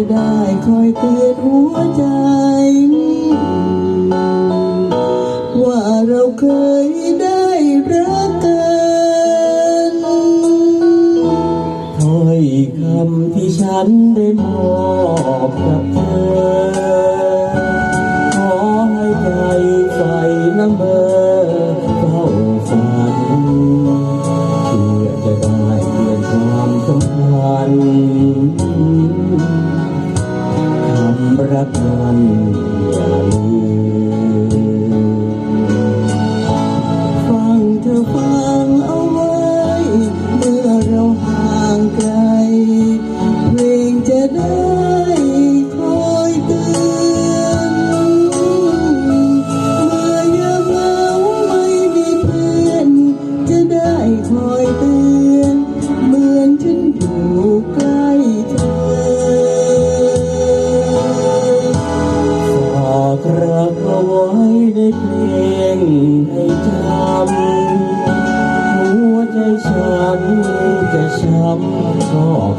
จะได้คอยเตือนหัวใจ ว่าเราเคยได้รักกันถ้อยคำที่ฉันได้มอบกับเธอ ขอให้ใจใส่ละเมอเฝ้าฝันเพื่อจะได้เปลี่ยนความสัมพันธ์ รักนั้นอย่าลืม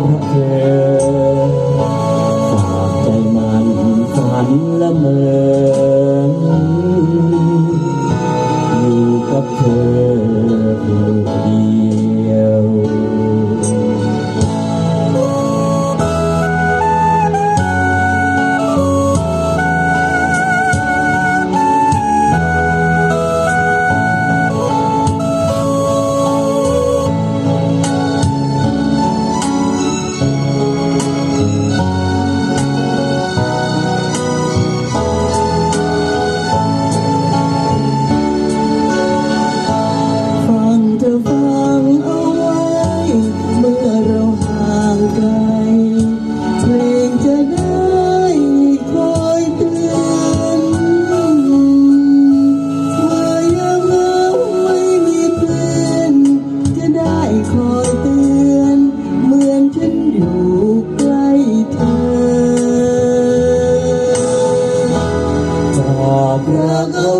って。哥哥